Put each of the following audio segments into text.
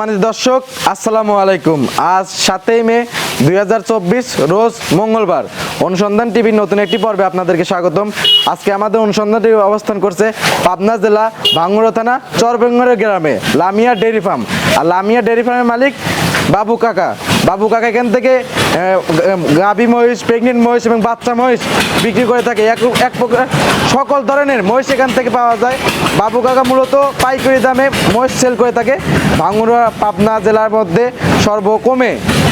সম্মানিত দর্শক, আসসালামু আলাইকুম। আজ সাতই মে দুই হাজার চব্বিশ, রোজ মঙ্গলবার। অনুসন্ধান টিভির নতুন একটি পর্বে আপনাদেরকে স্বাগতম। আজকে আমাদের অনুসন্ধান টিভি অবস্থান করছে পাবনা জেলা ভাঙ্গুড়া থানা চরবেঙ্গরের গ্রামে, লামিয়া ডেয়ারি ফার্ম। আর লামিয়া ডেয়ারি ফার্মের মালিক বাবু কাকা। বাবু কাকা এখান থেকে গাভী মহিষ, প্রেগনেন্ট মহিষ এবং বাচ্চা মহিষ বিক্রি করে থাকে। এক এক প্রকার, সকল ধরনের মহিষ এখান থেকে পাওয়া যায়। বাবু কাকা মূলত পাইকারি দামে মহিষ সেল করে থাকে। ভাঙ্গুড়া পাবনা জেলার মধ্যে সর্বকমে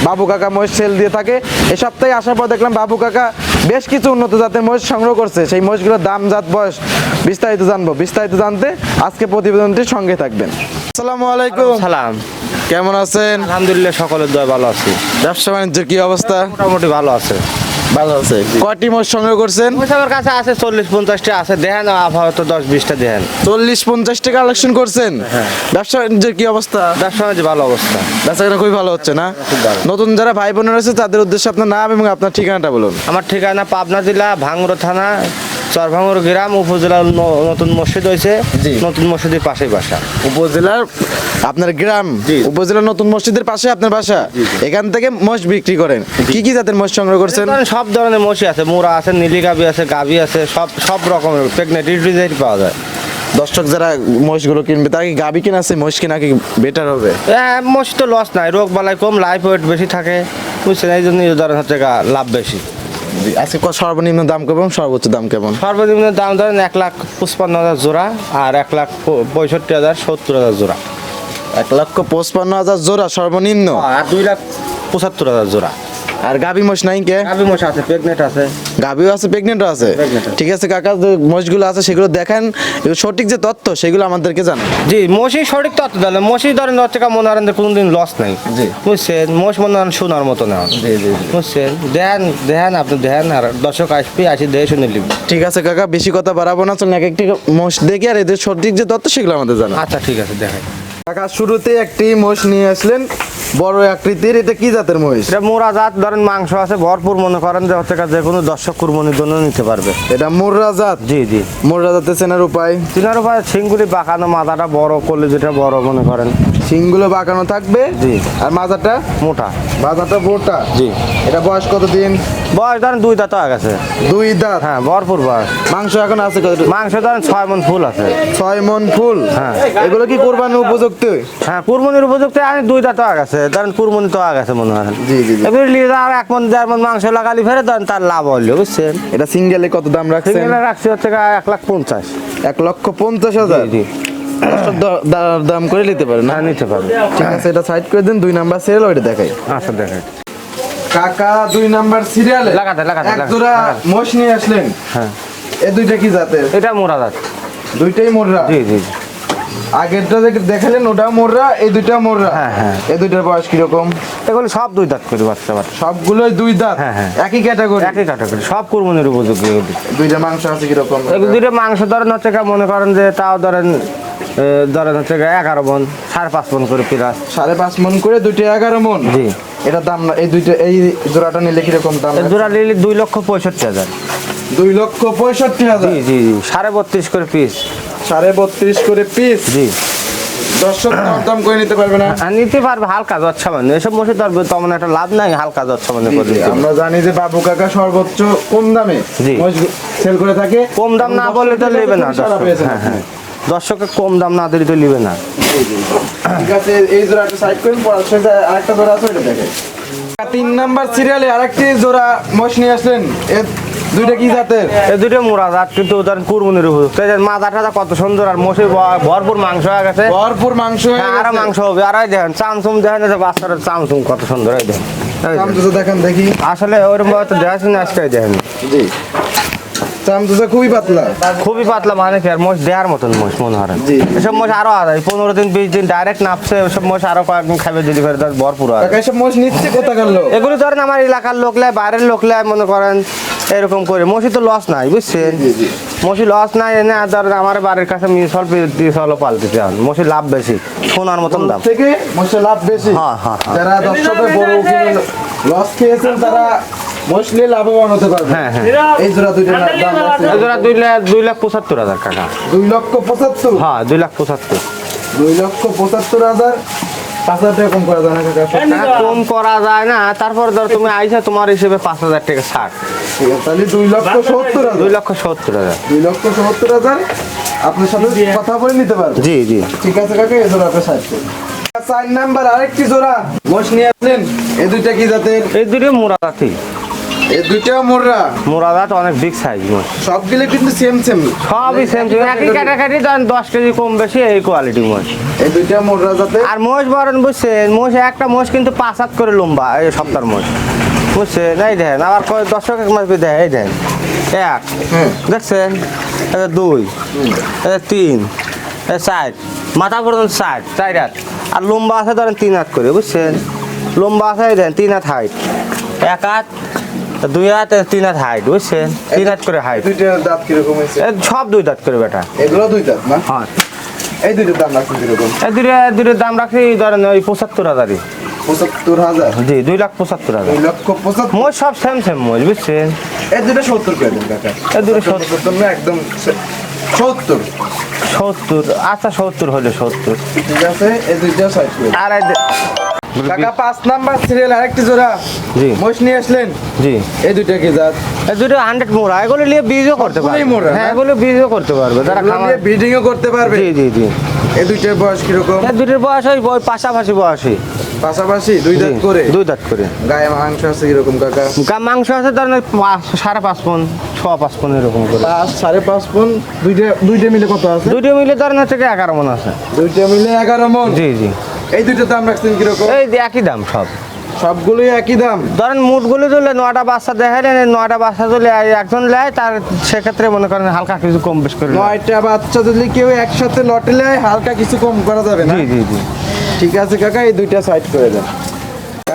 বাবু কাকা মহিষ সেল দিয়ে থাকে। এ সপ্তাহে আসার পর দেখলাম বাবু কাকা বেশ কিছু উন্নত জাতের মহিষ সংগ্রহ করছে। সেই মহিষগুলোর দাম, জাত, বয়স বিস্তারিত জানব। বিস্তারিত জানতে আজকে প্রতিবেদনটির সঙ্গে থাকবেন। আসসালামু আলাইকুম। সালাম। কেমন আছেন? আলহামদুলিল্লাহ সকলের দয় ভালো আছি। ব্যবসা বাণিজ্যের কি অবস্থা? মোটামুটি ভালো আছে। ভালো আছে। কয়টি মহিষ সংগ্রহ করছেন? আমার কাছে আছে চল্লিশ পঞ্চাশটা আছে। দেখেন আপাতত দশ বিশটা দেখেন। চল্লিশ পঞ্চাশটি কালেকশন করছেন? হ্যাঁ। ব্যবসা বাণিজ্যের কি অবস্থা? ব্যবসা বাণিজ্য ভালো অবস্থা। বেচাকেনা খুবই ভালো হচ্ছে না? নতুন যারা ভাই বোনেরা রয়েছে তাদের উদ্দেশ্যে আপনার নাম এবং আপনার ঠিকানাটা বলুন। আমার ঠিকানা পাবনা জেলা ভাঙ্গুর থানা চরভাঙ্গুর গ্রাম উপজেলার নতুন মসজিদ হয়েছে। নতুন মসজিদের পাশেই বাসা। উপজেলার আপনার গ্রাম উপজেলার নতুন মসজিদের পাশে আপনার বাসা। এখান থেকে মোষ বিক্রি করেন। কি কি জাতের মোষ সংগ্রহ করছেন? সব ধরনের মসি আছে। মোড়া আছে নীলি গাবি আছে গাবি আছে সব সব রকমের প্রেগনেন্ট ডিজাইন পাওয়া যায়। দর্শক যারা মহিষগুলো কিনবে তারা কি গাবি কিনা আছে? মহিষ কিনা কি বেটার হবে? হ্যাঁ মসি তো লস নাই। রোগ বালাই কম লাইফ ওয়েট বেশি থাকে। বুঝছেন? এই জন্য ধরেন হচ্ছে লাভ বেশি। আজকে সর্বনিম্ন দাম কেমন? সর্বোচ্চ দাম কেমন? সর্বনিম্ন দাম ধরেন এক লাখ পঁচপান্ন হাজার জোড়া আর এক লাখ পঁয়ষট্টি হাজার সত্তর হাজার জোড়া। এক লক্ষ পঁচপান্ন হাজার জোড়া সর্বনিম্ন? আর দুই লাখ পঁচাত্তর হাজার জোড়া। আর গাবি মোষ নাই কে? গাভি মশা আছে প্রেগনেন্ট আছে। গাবিও আছে প্রেগনেন্টও আছে? ঠিক আছে কাকা যে মোষগুলো আছে সেগুলো দেখেন সঠিক যে তথ্য সেগুলো আমাদেরকে জানান। জি মসি সঠিক তত্ত্ব দিলে মসি ধরেন হচ্ছে কা মনে করেন কোনোদিন লস নাই। জি। বুঝছেন? মোষ মনে করেন শোনার মতো না। জি, জি। বুঝছেন? দেন দেন আপনি দেন আর দর্শক আসবি আসি দেখে শুনে নিবি। ঠিক আছে কাকা বেশি কথা বাড়াবো না চলুন এক একটি মোষ দেখি আর এদের সঠিক যে তথ্য সেগুলো আমাদের জানা আচ্ছা ঠিক আছে দেখাই। কাকা শুরুতে একটি মোষ নিয়ে আসলেন। বড় আকৃতির এটা কি জাতের মহিষ? এটা মোরা জাত ধরেন মাংস আছে ভরপুর মনে করেন যে হচ্ছে যে কোনো দর্শক কুরবানির জন্য নিতে পারবে। এটা মোরা জাত? জি জি। মোরা জাতের চেনার উপায়? চেনার উপায় সিংগুলি বাঁকানো মাথাটা বড় করলে যেটা বড় মনে করেন। শিংগুলো বাঁকানো থাকবে। জি। আর মাজাটা মোটা। মাজাটা বোটা জি। এটা বয়স কতদিন? বয়স ধরেন দুই দাঁত হয়ে গেছে। দুই দাঁত? হ্যাঁ ভরপুর বয়স। মাংস এখন আছে কত মাংস ধরেন ছয় মন ফুল আছে। ছয় মন ফুল? হ্যাঁ। এগুলো কি কোরবানির উপযুক্ত? হ্যাঁ কুরবানির উপযুক্ত আমি দুই দাঁত হয়ে গেছে। ধরেন কুরবানি তো হয়ে গেছে মনে হয়। জি জি এগুলি নিয়ে আর এক মন দেড় মন মাংস লাগালি ফেরে ধরেন তার লাভ হইল বুঝছেন? এটা সিঙ্গেলে কত দাম রাখছেন? সিঙ্গেলে রাখছি হচ্ছে এক লাখ পঞ্চাশ। এক লক্ষ পঞ্চাশ হাজার? জি। দাম করে নিতে পারেন না? হ্যাঁ নিতে পারবে ঠিক আছে এটা সাইড করে দিন দুই নাম্বার সিরিয়াল ওইটা দেখাই। আচ্ছা দেখেন কাকা দুই নাম্বার সিরিয়ালে লাগাতে, লাগাতে, এক জোড়া। মোষ নিয়ে আসলেন। হ্যাঁ। এ দুইটা কি জাতের? এটা মোরা দাঁত দুইটাই মোররা? জি জি। আগেরটা দেখালেন ওটাও মোররা এই দুইটা মোররা? হ্যাঁ, হ্যাঁ। এই দুইটার বয়স কীরকম? এগুলি সব দুই দাঁত করে বাচ্চা বাচ্চা। সবগুলোই দুই দাঁত হ্যাঁ, হ্যাঁ। একই ক্যাটাগরি একই ক্যাটাগরি সব কুরবানির উপযোগী দুইটা মাংস আছে কীরকম? দুইটা মাংস ধরেন হচ্ছে মনে করেন যে তাও ধরেন ধরেন হচ্ছে এগারো মন সাড়ে পাঁচ মন করে পিরাস। সাড়ে পাঁচ মন করে দুইটা এগারো মন? জি। এটা দাম না এই দুইটা এই জোড়াটা নিলে কীরকম দাম জোড়া নিলে দুই লক্ষ পঁয়ষট্টি হাজার। দুই লক্ষ পঁয়ষট্টি হাজার? জি জি জি সাড়ে বত্রিশ করে পিস। সাড়ে বত্রিশ করে পিস? জি। দর্শক দাম করে নিতে পারবে না? আর নিতে পারবে হালকা জ্বর সামান্য এসব মসে তো তেমন একটা লাভ নাই হালকা জ্বর সামান্য করে আমরা জানি যে বাবু কাকা সর্বোচ্চ কম দামে। সেল করে থাকে। কম দাম না বললে তো নেবে না হ্যাঁ হ্যাঁ। দর্শককে কম দাম না দিলে তো নেবে না। ঠিক আছে এই জোড়া একটা সাইড করেন পড়ার সাথে আরেকটা জোড়া আছে ওটা দেখে তিন নাম্বার সিরিয়ালে আরেকটি জোড়া মোষ নিয়ে আসলেন। এ দুইটা কি জাতের? এই দুটো মোড়া দাঁত কিন্তু ধরেন কুরমুনির উপযুক্ত এই মাথা টাথা কত সুন্দর আর ভরপুর মাংস হয়ে গেছে। ভরপুর মাংস হ্যাঁ, আরও মাংস হবে। আর এই দেখেন চামচুম দেখেন এই যে বাচ্চার চামচুম কত সুন্দর দেখেন। দেখেন। দেখি। আসলে ওরকম ভাবে তো দেখাচ্ছি না আজকে দেখেন। জি। খুবই পাতলা। খুবই পাতলা মানে আর মোষ দেওয়ার মতন মোষ মনে হয়। এসব মোষ আরও আদায় পনেরো দিন বিশ দিন ডাইরেক্ট নাপছে ওসব মোষ আরও কয়েকদিন খাবে যদি ভরপুর এসব মোষ নিচ্ছে কোথাকার লোক? এগুলো ধরেন আমার এলাকার লোক লাই বাইরের লোক লাই মনে করেন এরকম করে। মসি তো লস নাই বুঝছেন। মসি লস নাই এনে আর ধরেন আমার বাড়ির কাছে এখন মসি লাভ বেশি সোনার মতন দাম। থেকে লাভ বেশি। হ্যাঁ, হ্যাঁ, হ্যাঁ। যারা দর্শকের বড় লস খেয়েছেন তারা লাভবান হতে পারবে। হ্যাঁ হ্যাঁ। এই জোড়া দুইটা দাম আছে। এই জোড়া দুই লাখ দুই লাখ পঁচাত্তর হাজার টাকা দুই লক্ষ হ্যাঁ লাখ পঁচাত্তর। দুই লক্ষ পঁচাত্তর হাজার? পাঁচ হাজার টাকা কম করা যায় না কাকা হ্যাঁ, কম করা যায় না। তারপর ধর তুমি আইসা তোমার হিসেবে পাঁচ হাজার টাকা ছাড়। ঠিক আছে তাহলে দুই লক্ষ সত্তর হাজার। দুই লক্ষ সত্তর হাজার। দুই লক্ষ সত্তর হাজার। আপনার সাথে কথা বলে নিতে পারবেন জি জি। ঠিক আছে কাকা এই জোড়া আপনার সাইড করুন চার নাম্বার আরেকটি জোড়া। মোষ নিয়ে আসলেন এই দুইটা কি জাতের? এই দুটো মোরাদাতি এই অনেক বিগ সাইজ সবগুলো কিন্তু সেম সেম সবই সেম সেম একই কাটাকাটি ধরেন দশ কেজি কম বেশি এই কোয়ালিটি মোষ এই দুইটা আর মোষ বরেন বুঝছেন মোষ একটা মোষ কিন্তু পাঁচ হাত করে লম্বা এই সপ্তাহের মোষ। বুঝছেন এই দেখেন আবার দর্শক এক মাস দেয় এই দেখেন। এক। দেখছেন? এটা দুই তিন চার মাথা পর্যন্ত চার চার হাত। আর লম্বা আছে ধরেন তিন হাত করে বুঝছেন? লম্বা আছে এই দেখেন তিন হাত হাইট এক হাত দুই হাত তিন হাত হাইট বুঝছেন? তিন হাত করে হাইট দুইটার দাঁত কীরকম হয়েছে? সব দুই দাঁত করে বেটা। এগুলো দুই দাঁত না? হ্যাঁ। এই দুইটার দাম রাখছেন কীরকম? এই দুটো দুটোর দাম রাখছি ধরেন ওই পঁচাত্তর হাজারই। পঁচাত্তর হাজার? জি দুই লাখ পঁচাত্তর হাজার। দুই লক্ষ পঁচাত্তর? মোট সব সেম সেম মোজ বুঝছেন? এই দুটো সত্তর করে দেন কাকা এই দুটো সত্তর। না একদম সত্তর। সত্তর আচ্ছা সত্তর হলে সত্তর। ঠিক আছে এই দুইটা সাইড আর কাকা পাঁচ নাম্বার সিরিয়াল আরেকটি জোড়া। জি। মোষ নিয়ে আসলেন? জি। এই দুইটা কি জাত? এই দুটো হান্ড্রেড মোড়া। এগুলো নিয়ে বীজও করতে পারবে। মোড়া, হ্যাঁ এগুলো বীজও করতে পারবে। তারা খামার ব্রিডিংও করতে পারবে? জি জি জি। এই দুইটার বয়স কীরকম? এই দুটোর বয়স ওই পাশাপাশি বয়সী। পাশাপাশি দুই দাঁত করে? দুই দাঁত করে। গায়ে মাংস আছে কীরকম কাকা? গা মাংস আছে পাঁচ সাড়ে পাঁচ পন ছ পাঁচ পন এরকম করে। পাঁচ সাড়ে পাঁচ পন দুইটা দুইটা মিলে কত আছে? দুটো মিলে ধরেন হচ্ছে কি এগারো মন আছে। দুইটা মিলে এগারো মন? জি জি। এই দুইটার দাম রাখছেন কীরকম? এই যে একই দাম সব। সবগুলোই একই দাম? ধরেন মুটগুলো তুললে নয়টা বাচ্চা দেখালেন এই নয়টা বাচ্চা তুলে একজন নেয় তার সেক্ষেত্রে মনে করেন হালকা কিছু কম বেশ করে নেয়। নয়টা বাচ্চা যদি কেউ একসাথে লটে নেয় হালকা কিছু কম করা যাবে না? জি জি জি। ঠিক আছে কাকা এই দুইটা সাইড করে দেন।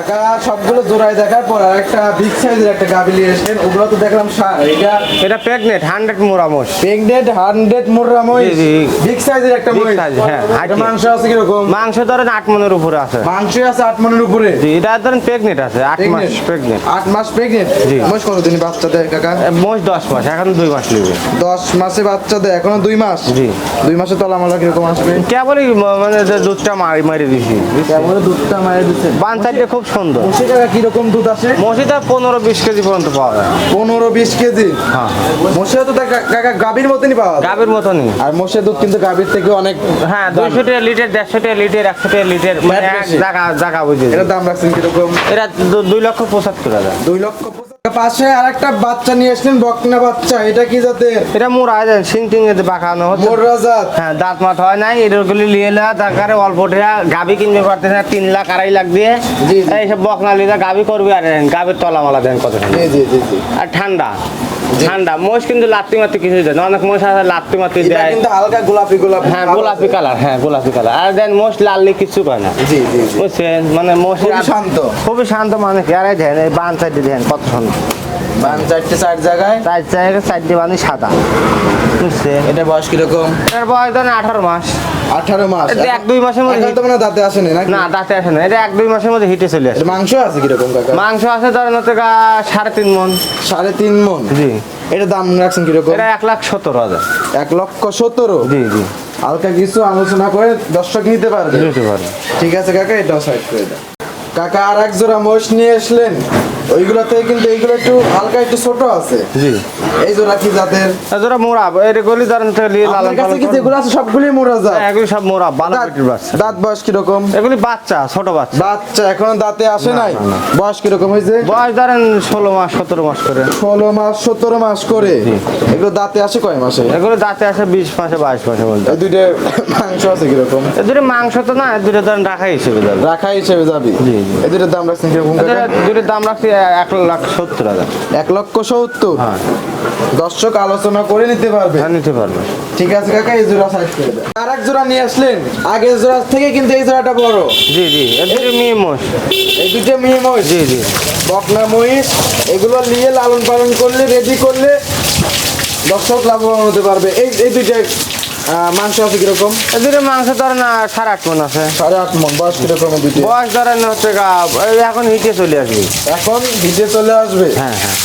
কাকা সবগুলো জোড়ায় দেখার পর আর একটা বিগ সাইজের একটা গাবি নিয়ে এসেছেন ওগুলো তো দেখলাম সার এটা এটা প্রেগনেন্ট হান্ড্রেড মোরামোস প্রেগনেন্ট হান্ড্রেড জি। বিগ সাইজের একটা Big হ্যাঁ, এটা মাংস আছে কীরকম? মাংস ধরেন আট মনের উপরে আছে। মাংস আছে আট মনের উপরে। জি এটা ধরেন প্রেগনেন্ট আছে আট মাস? প্রেগনেন্ট আট মাস প্রেগনেন্ট জি। মাস কতদিন বাচ্চা দেয় কাকা মোষ দশ মাস এখন দুই মাস নেবে। দশ মাসে বাচ্চা দেয় এখনও দুই মাস? জি। দুই মাসে তলামালা কীরকম আসবে? কেবলই মানে দুধটা মারি মারি দিছি কেমন দুধটা মারি দিচ্ছে বান খুব সুন্দর। কাকা কীরকম দুধ আসে? মসিটা পনেরো বিশ কেজি পর্যন্ত পাওয়া যায়। পনেরো বিশ কেজি? হ্যাঁ। মোষেও তো কাকা গাভীর মতনই পাওয়া যায়। গাভীর মতনই। আর মোষের দুধ কিন্তু গাভীর থেকে অনেক হ্যাঁ দুইশো টাকা লিটার দেড়শো টাকা লিটার একশো টাকা লিটার মানে জায়গা জায়গা বুঝে এটার দাম রাখছেন কীরকম? এটা দুই লক্ষ পঁচাত্তর হাজার। দুই লক্ষ। পাশে আর একটা বাচ্চা নিয়ে এসছেন বকনা বাচ্চা। এটা কি যাতে এটা মোর যায় সিং টিং এতে পাখানো হচ্ছে। মোর রাজাত। হ্যাঁ দাঁত মাত হয় নাই এরগুলি লিয়ে লা দরকারে অল্প টাকা গাভি কিনবে পারতেছে না তিন লাখ আড়াই লাখ দিয়ে। এইসব বকনা লিলে গাভি করবে আর গাভির তলামালা দেন কত জি জি জি। আর ঠান্ডা। ঠান্ডা মোষ কিন্তু লাত্তি মাত্তি কিছু দেয় না অনেক মোষ আছে লাত্তি এটা দেয়। কিন্তু হালকা গোলাপি গোলাপি হ্যাঁ গোলাপি কালার হ্যাঁ গোলাপি কালার আর দেন মোষ লাললি কিছু কয় না। জি জি বুঝছেন? মানে মোষ শান্ত। খুবই শান্ত মানে কি? আর এই দেখেন এই বান সাইডে দেখেন কত সুন্দর বান চারটে চার জায়গায়? চার চার সাইডে বানি সাদা। বুঝছেন? এটা বয়স কীরকম? এটার বয়স ধরেন আঠারো মাস। আঠারো মাস। এক দুই মাসের মধ্যে এখন তো মানে দাঁতে আসেনি নাকি? না দাঁতে আসে না এটা এক দুই মাসের মধ্যে হিটে চলে আসে। মাংস আছে কীরকম কাকা? মাংস আছে ধরেন হচ্ছে গা সাড়ে তিন মন সাড়ে তিন মন জি। এটা দাম রাখছেন কীরকম? এটা এক লাখ সত্তর হাজার। এক লক্ষ সতেরো? জি জি। হালকা কিছু আলোচনা করে দর্শক নিতে পারবে। নিতে পারবে। ঠিক আছে কাকা এটাও সাইড করে দেন। কাকা আর এক জোড়া মোষ নিয়ে আসলেন। ওইগুলোতে কিন্তু এইগুলো একটু হালকা একটু ছোট আছে। জি। এই জোড়া কি জাতের। যারা মোড়া এগুলি ধরেন হচ্ছে লিয়ে লালন কাছে কি যেগুলো আছে সবগুলোই মোড়া জাত? হ্যাঁ, সব মোড়া বালা বাচ্চা। দাঁত বয়স কীরকম? এগুলি বাচ্চা ছোট বাচ্চা। বাচ্চা এখনও দাঁতে আসে নাই? না, না। বয়স কীরকম বয়স ধরেন ষোলো মাস সতেরো মাস করে। ষোলো মাস সতেরো মাস করে? এগুলো দাঁতে আসে কয় মাসে? এগুলো দাঁতে আসে বিশ মাসে বাইশ মাসে বলতে। এই দুইটা মাংস আছে কীরকম? দুটো মাংস তো না দুটো ধরেন রাখা হিসেবে যাবে। রাখা হিসেবে যাবি। জি, জি। এই দুইটার দাম রাখছেন কীরকম কাকা? দাম রাখছি এক লাখ সত্তর হাজার। এক লক্ষ সত্তর? হ্যাঁ। দর্শক আলোচনা করে নিতে পারবে। হ্যাঁ নিতে পারবে। ঠিক আছে কাকা এই জোড়া সাইড করে দেন। আর এক জোড়া নিয়ে আসলেন? আগের জোড়া থেকে কিন্তু এই জোড়াটা বড়। জি জি এ দুটো মেয়ে মোষ এই দুটো মেয়ে মহিষ? জি জি। বকনা মহিষ এগুলো নিয়ে লালন পালন করলে রেডি করলে দর্শক লাভবান হতে পারবে। এই এই দুইটা মাংস আছে কীরকম? এ দুটো মাংস ধরেন সাড়ে আট মন আছে। সাড়ে আট মন বয়স কীরকম বয়স ধরেন হচ্ছে এখন হিটে চলে আসবে। এখন ভিজে চলে আসবে? হ্যাঁ হ্যাঁ।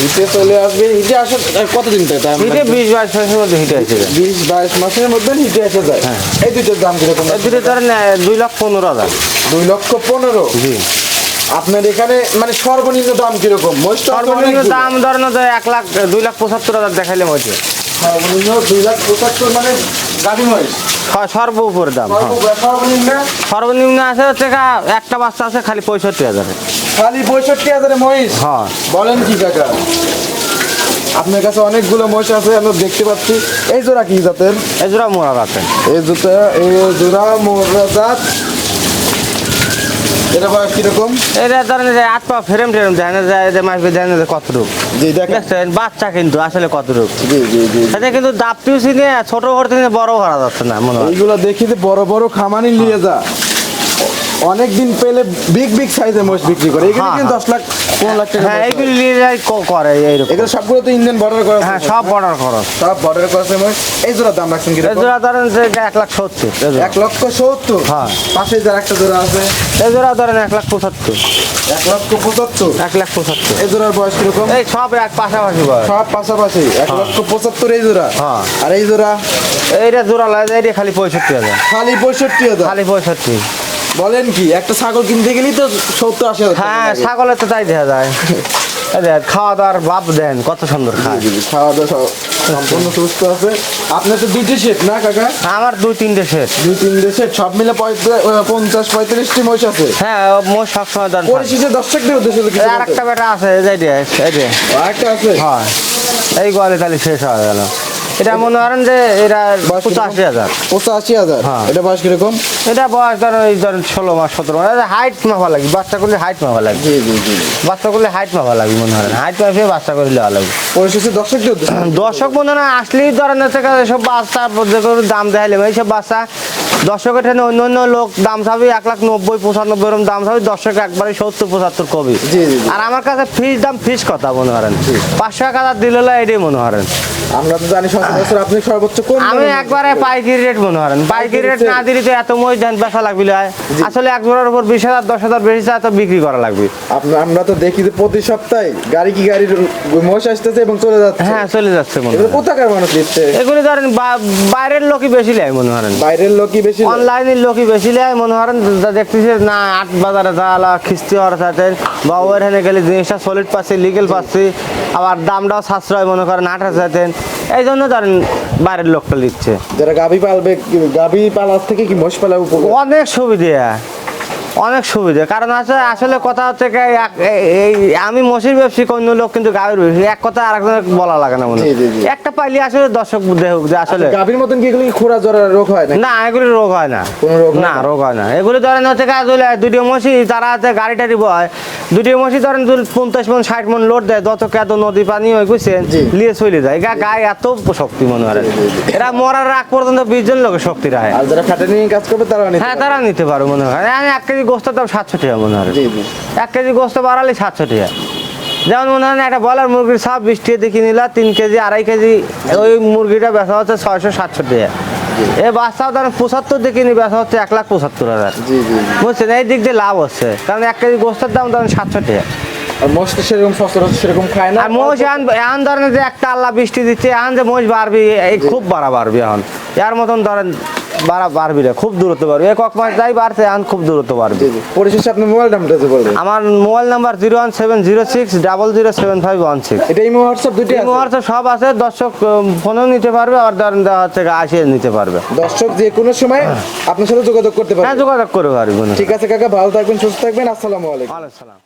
হিটে চলে আসবে হিটে আসার কতদিন হিটে বিশ বাইশ মাসের মধ্যে হিটে যায় বিশ বাইশ মাসের মধ্যে হিটে এসে যায়। এই দুইটার দাম কীরকম? দুটো ধরেন দুই লাখ পনেরো হাজার। দুই লক্ষ পনেরো? জি। আপনার এখানে মানে সর্বনিম্ন দাম কীরকম? সর্বনিম্ন। দাম ধরেন এক লাখ দুই লাখ পঁচাত্তর হাজার দেখাইলে সর্বনিম্ন দুই লাখ পঁচাত্তর মানে গাভী মহিষ। সর্ব উপরে দাম হ্যাঁ। সর্বনিম্ন? সর্বনিম্ন আছে হচ্ছে একটা বাচ্চা আছে খালি পঁয়ষট্টি হাজারে। খালি পঁয়ষট্টি হাজারে মহিষ? হ্যাঁ। বলেন কি কাকা? আপনার কাছে অনেকগুলো মহিষ আছে আমরা দেখতে পাচ্ছি। এই জোড়া কি জাতের? এই জোড়া মোড়া রাখেন এই জুতা এই জোড়া মোররা জাত এটা বয়স কীরকম? এটা ধরেন যে আট পা ফ্রেম ট্রেম দেয় না যায় যে মাসবে দেয় না যে কতটুক। জি দেখেন। বাচ্চা কিন্তু আসলে কতটুক। জি জি জি এটা কিন্তু দাপটিও চিনে ছোট করতে বড় করা যাচ্ছে না মনে হয়। এইগুলো দেখি যে বড় বড় খামানি নিয়ে যা। অনেক দিন পেলে বিগ বিগ সাইজের মোষ বিক্রি করে। এখানে হ্যাঁ, কিন্তু হ্যাঁ। দশ লাখ পনেরো লাখ টাকা হ্যাঁ হয়। যায় ক- করে এইরকম। এগুলো সবগুলো তো ইন্ডিয়ান বর্ডার করা হ্যাঁ সব বর্ডার খরচ। সব বর্ডার করা মোষ। এই জোড়া দাম রাখছেন এই কীরকম জোড়া ধরেন যে এক লাখ সত্তর এই জোড়া। এক লক্ষ সত্তর? হ্যাঁ। পাশে যার একটা জোড়া আছে। এই জোড়া ধরেন এক লাখ পঁচাত্তর। এক লক্ষ পঁচাত্তর? এক লাখ পঁচাত্তর। এই জোড়ার বয়স কীরকম? এই সব এক পাশাপাশি বয়স। সব পাশাপাশি। এক লক্ষ পঁচাত্তর এই জোড়া। হ্যাঁ। আর এই জোড়া? এইটা জোড়া লাগে এইটা খালি পঁয়ষট্টি হাজার। খালি পঁয়ষট্টি হাজার। খালি পঁয়ষট্টি। বলেন কি একটা ছাগল কিনতে গেলেই তো সত্তর আশি হ্যাঁ ছাগলের তো তাই দেখা যায়। খাওয়া দাওয়ার বাপ দেন কত সুন্দর খায়। খাওয়া দাওয়া সব সম্পূর্ণ সুস্থ আছে। আপনার তো দুইটি শেড না কাকা? আমার দুই তিনটে শেষ দুই তিনটে শেড সব মিলে পঞ্চাশ পঁয়ত্রিশটি মহিষ আছে? হ্যাঁ মোট সবসময় ধরেন পরিশেষে দর্শকদের উদ্দেশ্যে আর একটা বেটা আছে এই যে। আরেকটা আছে? হ্যাঁ। এই গোয়ালে তাহলে শেষ হয়ে গেল। এটা মনে করেন যে এটা? পঁচাশি হাজার। পঁচাশি হাজার? হ্যাঁ। এটা বয়স কীরকম? এটা বয়স ধরেন এই ধরেন ষোলো মাস সতেরো মাস। হাইট মাপা লাগবে বাচ্চা করলে হাইট মাপা লাগবে। জি জি জি। বাচ্চা করলে হাইট মাপা লাগবে মনে হয় হাইট মাপিয়ে বাচ্চা করলে ভালো লাগবে। পরিশেষে দর্শক বন্ধু না আসলেই ধরেন হচ্ছে সব বাচ্চা দাম দেখাইলে এইসব বাচ্চা। দর্শকের ঠেনে অন্য অন্য লোক দাম চাবি এক লাখ নব্বই পঁচানব্বই এরকম দাম চাবি। দর্শক একবারে সত্তর পঁচাত্তর কবি। আর আমার কাছে ফিস দাম ফিস কথা মনে করেন। পাঁচশো এক হাজার দিলে এটাই মনে করেন। আমরা তো জানি সচরাচর আপনি সর্বোচ্চ কোন আমি একবারে পাইকারি রেট মনে করেন। পাইকারি রেট না দিলে তো এত মই দেন বেচা লাগবে আসলে এক জোড়ার উপর বিশ হাজার দশ হাজার বেশি চায় তো বিক্রি করা লাগবে। আমরা তো দেখি যে প্রতি সপ্তাহে গাড়ি কি গাড়ির মহিষ আসতেছে এবং চলে যাচ্ছে। হ্যাঁ চলে যাচ্ছে মনে হয় কোথাকার মানুষ দিচ্ছে? এগুলি ধরেন বাইরের লোকই বেশি নেয় মনে করেন। বাইরের লোকই বেশি। অনলাইনের লোকই বেশি নেয় মনে করেন। যা দেখতেছি না আট বাজারে যাওয়া খিস্তি হওয়ার সাথে। বা ওখানে গেলে জিনিসটা সলিড পাচ্ছি লিগেল পাচ্ছি। আবার দামটাও সাশ্রয় মনে করেন আট হাজার এই জন্য ধরেন বাইরের লোকটা লিখছে যারা গাভী পালবে গাভী পালার থেকে কি মোষ পালা অনেক সুবিধা। অনেক সুবিধা। কারণ আছে আসলে কথা হচ্ছে এই- আমি মসির ব্যবসী অন্য লোক কিন্তু গাভীর এক কথা আর আরেকজনের বলা লাগে না মনে হয়। একটা পাইলে আসলে দর্শক দেখুক যে আসলে গাভীর মতন কি এগুলো খোরা রোগ হয় না এগুলি রোগ হয় না। কোনো রোগ না? রোগ হয় না। এগুলি ধরেন হচ্ছে হলে দুটি মসি তারা হচ্ছে গাড়ি টাড়ি বয় দুটি মসি ধরেন পঞ্চাশ মন ষাট মন লোড দেয় যত কেত নদী পানি হয়ে গেছেন। লিয়ে চলে যায়। গা গায়ে এত শক্তি মনে হয়। এরা মরার আগ পর্যন্ত বিশ জন লোকের শক্তি রাখে। আর যারা খাটে নিয়ে কাজ করবে তারা নিতে হ্যাঁ তারা নিতে পারো মনে হয় আমি এক কেজি গোস্তের দাম সাতশো টাকা মনে হয়। এক কেজি গোস্ত বাড়ালে সাতশো টাকা। যেমন মনে হয় একটা বলার মুরগির সব বিশ টাকা দেখে নিলা তিন কেজি আড়াই কেজি ওই মুরগিটা বেচা হচ্ছে ছয়শো সাতশো টাকা। এই বাচ্চাও ধরেন পঁচাত্তর দেখে নি বেচা হচ্ছে এক লাখ পঁচাত্তর হাজার। বুঝছেন? এই দিক দিয়ে লাভ হচ্ছে। কারণ এক কেজি গোস্তের দাম ধরেন সাতশো টাকা। আর মোষ সেরকম সচরাচর সেরকম খায় না। আর মোষ এখন এখন ধরেন যে একটা আল্লাহ বৃষ্টি দিচ্ছে এখন যে মোষ বাড়বি এই খুব বাড়া বাড়বি এখন। এর মতন ধরেন বাড়া বাড়বি না খুব দূরত্ব এক এক মাস যাই বাড়ছে এখন খুব দূরত্ব পরিশেষে আপনি মোবাইল নামটা যে বলবেন? আমার mobile number zero one seven zero six double zero seven five one six. এটা এই হোয়াটসঅ্যাপ এই আছে? মুহূর্তে সব আছে দর্শক ফোনও নিতে পারবে আর ধরেন হচ্ছে আসিয়ে নিতে পারবে। দর্শক যে কোনো সময় আপনার সাথে যোগাযোগ করতে হ্যাঁ যোগাযোগ করে পারবে ঠিক আছে কাকা ভালো থাকবেন সুস্থ থাকবেন আসসালামু আলাইকুম। ওয়ালাইকুম সালাম।